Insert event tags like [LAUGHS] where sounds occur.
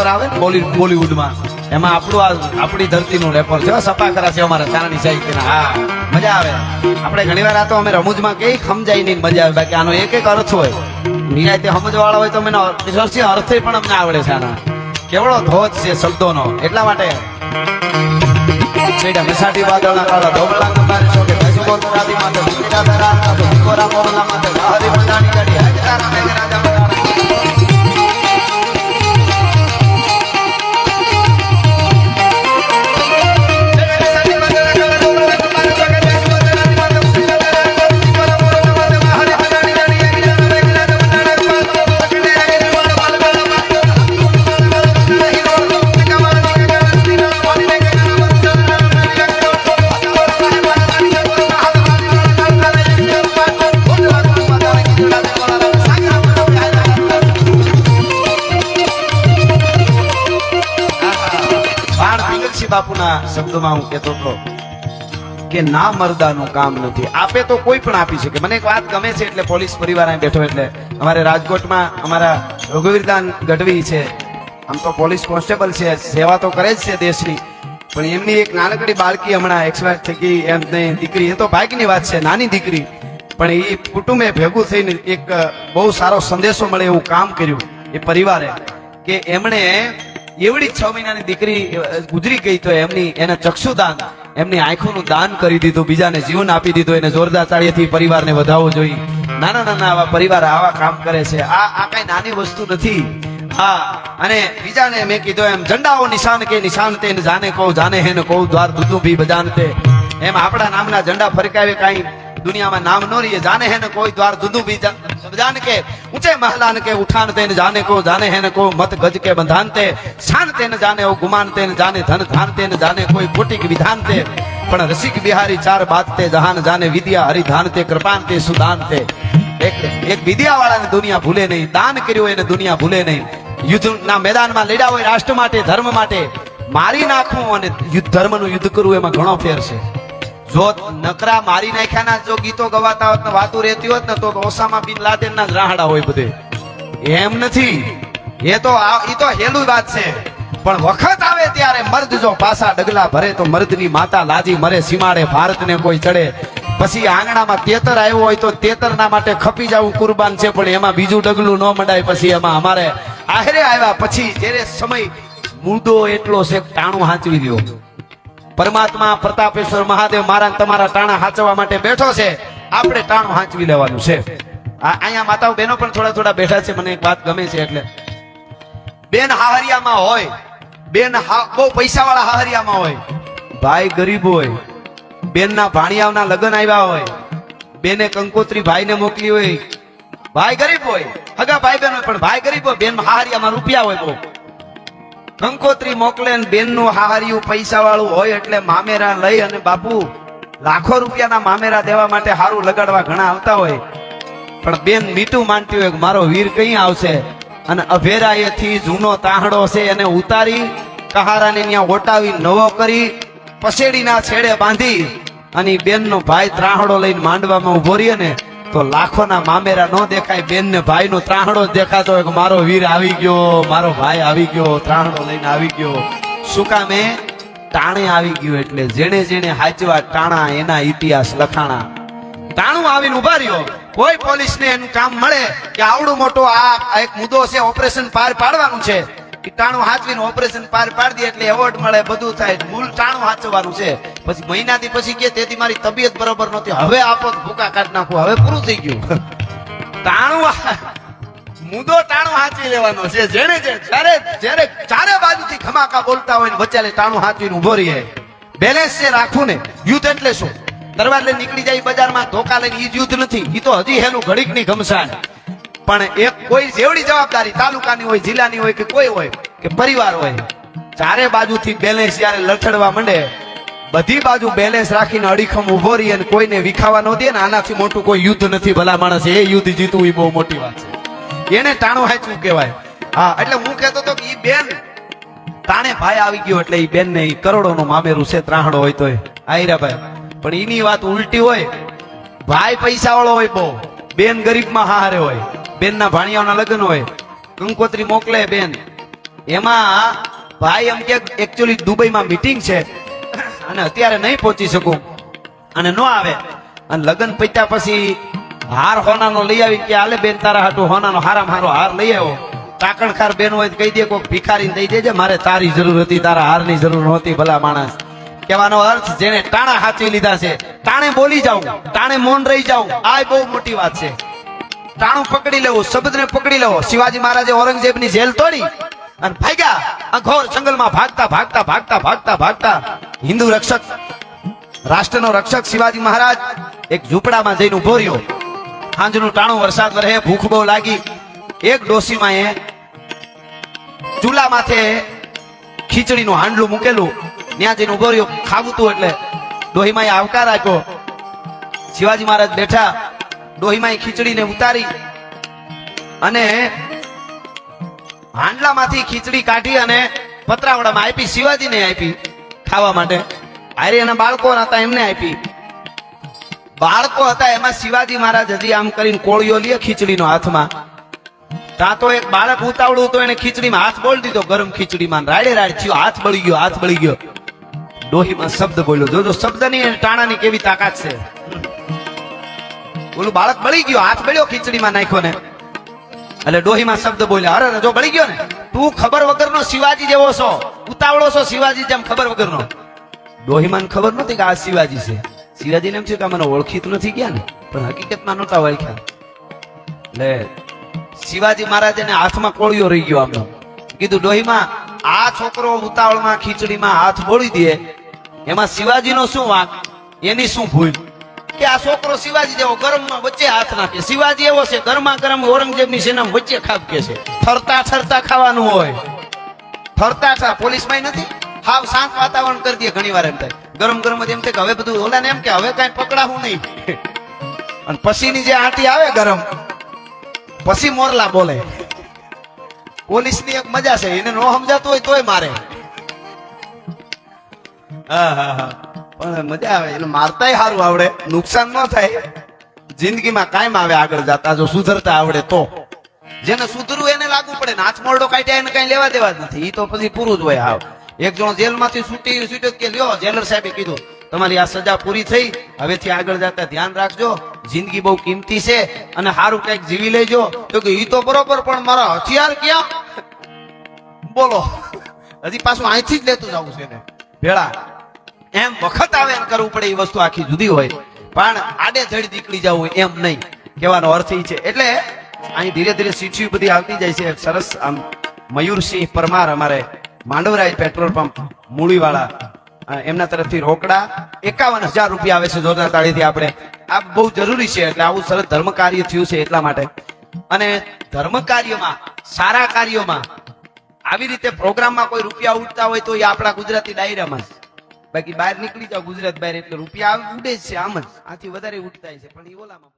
Wrapper આવે ને એમાં આપણું આ આપણી ધરતીનું રેપર છે. સપા કરા છે અમારા ચારણી સાહિત્યના હા, મજા આવે. આપણે ઘણીવાર આ તો અમે રમૂજમાં કઈ સમજાય નહીં મજા આવે. બાકી આનો એક એક અર્થ હોય. નિરાયતે સમજવાળા હોય તો મને અર્થ પણ અમને આવડે છે આના. કેવડો ધોધ છે શબ્દોનો. એટલા માટે. બેટા મિસાટી વાદળના કાળા ધોબલા કપારે છોકે ભેસુ કોતરાદી મંડાણી ગાડી હજારા બાપુના શબ્દમાં હું કહેતો હતો કે ના મરદાનું કામ નથી. આપે તો કોઈ પણ આપી શકે. મને એક વાત ગમે છે એટલે પોલીસ પરિવાર અહીં બેઠો એટલે અમારે રાજકોટમાં અમારા રઘુવીરદાન ગઢવી છે. આમ તો પોલીસ કોન્સ્ટેબલ છે. સેવા તો કરે જ છે દેશની. પણ એમની એક નાનકડી બાળકી હમણાં એક્સપાયર થઈ ગઈ. એમ નહીં દીકરી, એ તો ભાગ્યની વાત છે, નાની દીકરી. પણ એ કુટુંબે ભેગું થઈને એક બહુ સારો સંદેશો મળે એવું કામ કર્યું એ પરિવારે કે એમણે એવડી છ મહિનાની દીકરી ગુજરી ગઈ તો એમની, એને ચક્ષુદાન, એમની આંખોનું દાન કરી દીધું, બીજાને જીવન આપી દીધું, એને જોરદાર તાળીથી પરિવારને વધાવવો જોઈએ. નાના નાના આવા પરિવાર આવા કામ કરે છે. આ આ કઈ નાની વસ્તુ નથી. હા અને બીજાને મેં કીધું એમ, ઝંડાઓ નિશાન કે નિશાન તે જાને કહું, જાને હે ને કહું, દ્વાર દૂધું ભી બજાનતે એમ આપણા નામના ઝંડા ફરકાવે કાંઈ દુનિયામાં નામ ન રહીએ. જાને હે ને કોઈ દ્વાર દૂધું ભી જા- के ऊंचे महलान के उठान तेन जाने को जाने ગજ કે બંધાન તે શાન તે ન જાને, ઓ ગુમાન તે ન જાને, ધન ધાન તે ન જાને, કોઈ કોટિક વિધાન તે. પણ રસિક બિહારી ચાર બાત તે, જહાન જાને, વિદ્યા હરિધાન તે, કૃપાન તે, સુદાન તે. એક એક વિદ્યા વાળાને દુનિયા ભૂલે નહીં, દાન કર્યું એને દુનિયા ભૂલે નહીં. યુદ્ધના મેદાનમાં લડ્યા હોય રાષ્ટ્ર માટે, ધર્મ માટે. મારી નાખવું અને યુદ્ધ ધર્મનું યુદ્ધ કરવું એમાં ઘણો ફેર છે. જો નકરા મારી નાખ્યાના જો ગીતો ગવાતા હોત ને, વાતો રહેતી હોત ને, તો ઓસામા બિન લાદેન ના રાહડા હોય બધે. એમ નથી. એ તો ઈ તો હેલું વાત છે. પણ વખત આવે ત્યારે મર્દ જો પાસા ડગલા ભરે તો મર્દની માતા લાજી મરે, સીમાડે ભારતને કોઈ ચડે. પછી આંગણામાં તેતર આવ્યો હોય તો તેતરના માટે ખપી જવું કુરબાન છે, પણ એમાં બીજું ડગલું ન મંડાય, પછી એમાં અમારે આહરે આવ્યા. પછી જ્યારે સમય મુદ્દો એટલો છે ટાણું હાંચવી રહ્યો પરમાત્મા, પ્રતાપેશ્વર, મહાદેવ મારા તમારા ટાણા હાંચવા માટે બેઠો છે. આપણે ટાણું હાંચવી લેવાનું છે. અહીંયા માતાઓ બહેનો પણ થોડા થોડા બેઠા છે, મને એક વાત ગમે છે એટલે. બેન હાહરિયામાં હોય. બેન બહુ પૈસા વાળા હાહરિયામાં હોય. ભાઈ ગરીબ હોય. બેનના ભાણિયાઓના લગ્ન આવ્યા હોય. બેને કંકોત્રી ભાઈને મોકલી હોય. ભાઈ ગરીબ હોય. હગા ભાઈ બહેન હોય પણ ભાઈ ગરીબ હોય, બેન હાહરિયામાં રૂપિયા હોય બહુ. કંકોત્રી મોકલે બેનનું હાહરિયું પૈસા વાળું હોય એટલે મામેરા લઈ અને બાપુ, લાખો રૂપિયાના મામેરા દેવા માટે હારું લગાડવા ઘણા આવતા હોય. પણ બેન મીઠું માનતી હોય મારો વીર કઈ આવશે? અને અભેરા એથી જૂનો તાહડો છે એને ઉતારી કહારાને ત્યાં ઓટાવી નવો કરી પસેડીના છેડે બાંધી, અને બેનનો ભાઈ ત્રાહડો લઈને માંડવામાં ઊભો રહીએ ને તો લાખોના મામેરા ન દેખાય બેન ને ભાઈ નો ત્રાહણો દેખાતો હોય કે મારો વીર આવી ગયો, મારો ભાઈ આવી ગયો ત્રાહણો લઈને આવી ગયો. શું કામે ટાણે આવી ગયું એટલે જેણે જેણે હાચવા ટાણા એના ઇતિહાસ લખાણા. ટાણું આવીને ઊભા રહ્યો. કોઈ પોલીસને એનું કામ મળે કે આવડું મોટો આ એક મુદ્દો છે, ઓપરેશન પાર પાડવાનું છે. ટાણું હાચવીને ઓપરેશન પાર પાડી દે એટલે એવોર્ડ મળે, બધું થાય. મૂળ ટાણું હાચવાનું છે. પછી મહિનાથી પછી કે તેથી મારી તબિયત બરોબર નહોતી. હવે આપો ભૂકા કાઢ નાખો. હવે પૂરું થઈ ગયું. તાણું મુદ્દો ટાણું હાચવી લેવાનો છે. જેને જ્યારે જ્યારે ચારે બાજુથી ખમાકા બોલતા હોય ને વચ્ચે ટાણું હાંચીને ઊભો રહીએ. બેલેન્સ છે રાખવું ને. યુદ્ધ એટલે શું? તરવાર લઈને નીકળી જાય, બજારમાં ધોકા લઈને એ યુદ્ધ નથી. એ તો હજી હેલું ઘડીકની ઘમસાણ. પણ એક કોઈ જેવડી જવાબદારી તાલુકાની હોય, જિલ્લાની હોય કે કોઈ હોય, કે પરિવાર હોય, ચારે બાજુથી બેલેન્સ જ્યારે લથડવા માંડે બધી બાજુ બેલેન્સ રાખીને અડીખમ ઊભો રહી અને કોઈને વિખાવા ન દે ને આનાથી મોટું કોઈ યુદ્ધ નથી. ભલા માણસ એ યુદ્ધ જીતવું એ બહુ મોટી વાત છે. એને ટાણું હાચવું કહેવાય. હા, એટલે હું કહેતો હતો કે એ બેન, તાણે ભાઈ આવી ગયો એટલે એ બેન ને એ કરોડો નું મામેરું છે ત્રાહડો હોય તોય. આયરા ભાઈ પણ એની વાત ઉલટી હોય. ભાઈ પૈસા વાળો હોય બહુ. બેન ગરીબમાં હારે હોય. બેન ના ભાણિયાઓના લગ્ન હોય. કંકોત્રી મોકલે બેન. એમાં ભાઈ એમ કે એકચ્યુઅલી દુબઈમાં મીટિંગ છે. અને અત્યારે નહીં પહોંચી શકું. અને નો આવે. અને લગ્ન પત્યા પછી હાર હોનાનો લઈ આવી કે આલે બેન તારા હાટું હોનાનો હારા હારો હાર લઈ આવ્યો. કાકણખાર બેન હોય કહી દે કોઈ ભિખારી દઈ દેજે, મારે તારી જરૂર હતી, તારા હારની જરૂર નહોતી ભલા માણસ. કહેવાનો અર્થ જેને ટાણા હાચવી લીધા છે, ટાણે બોલી જાઉં, ટાણે મૌન રહી જાઉં આ બહુ મોટી વાત છે. ટાણું પકડી લેવું, શબ્દને પકડી લેવો. શિવાજી મહારાજે ઔરંગઝેબની જેલ તોડી અને ભાગ્યા ઘોર જંગલમાં ભાગતા ભાગતા ભાગતા ભાગતા ભાગતા હિન્દુ રક્ષક, રાષ્ટ્રનો રક્ષક શિવાજી મહારાજ એક ઝૂંપડામાં જઈને ઊભો રહ્યો. સાંજનું ટાણું વરસાદ વરહે, ભૂખ બહુ લાગી. એક ડોસીમાં એ ચૂલા માથે ખીચડીનું હાંડલું મૂકેલું. ત્યાં જઈને ઊભો રહ્યો. ખાવું તું એટલે ડોહીમાં એ આવકાર આપ્યો. શિવાજી મહારાજ બેઠા. ડોહીમાં ખીચડીને ઉતારી અને હાંડલામાંથી ખીચડી કાઢી અને પતરાવડામાં આપી, શિવાજીને આપી. ખાવા માટે. એના બાળકો હતા, એમને આપી. બાળકો હતા, એમાં શિવાજી મહારાજ હજી આમ કરીને કોળીઓ લે ખીચડીનો હાથમાં. તા તો એક બાળક ઉતાવળું તો એને ખીચડીમાં હાથ બોલી દીધો, ગરમ ખીચડીમાં રાડે રાડ થયો, હાથ બળી ગયો, હાથ બળી ગયો. ડોહીમાં શબ્દ બોલ્યો જોજો શબ્દની અને ટાણાની કેવી તાકાત છે? ઓલું બાળક બળી ગયો, હાથ બળ્યો ખીચડીમાં નાખ્યો ને. એટલે ડોહીમાં શબ્દ બોલ્યા, અરે, જો બળી ગયો ને, તું ખબર વગરનો શિવાજી જેવો છો. ઉતાવળો છો શિવાજી જેમ ખબર વગરનો? ડોહીમાન ખબર નહોતી કે આ શિવાજી છે. શિવાજીને એમ છે કે મને ઓળખી નથી ગયા ને? પણ હકીકતમાં નહોતા ઓળખ્યા. એટલે શિવાજી મહારાજને હાથમાં કોળિયો રહી ગયો આમનો. કીધું, ડોહીમાં, આ છોકરો ઉતાવળમાં ખીચડીમાં હાથ બોળી દે. એમાં શિવાજીનો શું વાંક? એની શું ભૂલ? કે આ છોકરો શિવાજી જેવો ગરમમાં વચ્ચે હાથ નાખે. શિવાજી એવો છે, ગરમા ગરમ ઔરંગઝેબની સેનામાં વચ્ચે ખાબકે છે. ઠરતા ઠરતા ખાવાનું હોય. ઠરતા ઠર પોલીસમાં નથી. હાવ શાંત વાતાવરણ કરી દે ઘણી વાર એમ થાય. ગરમ ગરમ જ એમ કે હવે બધું ઓલાને એમ કે હવે કાંઈ પકડાવું નહીં. [LAUGHS] અને પછીની જે આંટી આવે ગરમ પછી મોરલા બોલે. પોલીસની એક મજા છે એને નો સમજાતું હોય તોય મારે. હા, હા, હા. પણ મજા આવે એટલે મારતાય સારું આવડે. નુકસાન ન થાય. જિંદગીમાં કાયમ આવે આગળ જતા જો સુધરતા આવડે તો. જેને સુધરવું એને લાગુ પડે ને, હાથ મોરડો કાઢ્યા એને કઈ લેવા દેવા જ નથી. એ તો પછી પૂરું જ હોય એક જણો જેલમાંથી છૂટી છૂટ્યો કે લ્યો, જેલર સાહેબે કીધું, તમારી આ સજા પૂરી થઈ, હવેથી આગળ જતા ધ્યાન રાખજો. જિંદગી બહુ કિંમતી છે અને સારું કંઈક જીવી લેજો. તો કે એ તો બરોબર, પણ મારા હથિયાર ક્યાં? બોલો. હજી પાછું અહીંથી જ લેતું જવું છે ભેળા, એમ વખત આવે એમ કરવું પડે એ વસ્તુ આખી જુદી હોય. પણ આડે ધડ નીકળી જવું એમ નહીં. કહેવાનો અર્થ એ છે. એટલે અહીં ધીરે ધીરે સીટીઓ બધી આવતી જાય છે. સરસ, આમ મયુરસિંહ પરમાર અમારે માંડવરાય પેટ્રોલ પંપ મૂળીવાળા એમના તરફથી રોકડા એકાવન હજાર રૂપિયા આવે છે જોરદાર તાળીથી આપણે. આ બહુ જરૂરી છે એટલે આવું સરસ ધર્મ કાર્ય થયું છે એટલા માટે. અને ધર્મ કાર્યમાં સારા કાર્યોમાં, આવી રીતે પ્રોગ્રામમાં કોઈ રૂપિયા ઉડતા હોય તો એ આપણા ગુજરાતી ડાયરામાં બાકી બહાર નીકળી જાવ ગુજરાત બહાર એટલે રૂપિયા ઉડે છે આમ જ. આથી વધારે ઉડતા છે. પણ એ ઓલામાં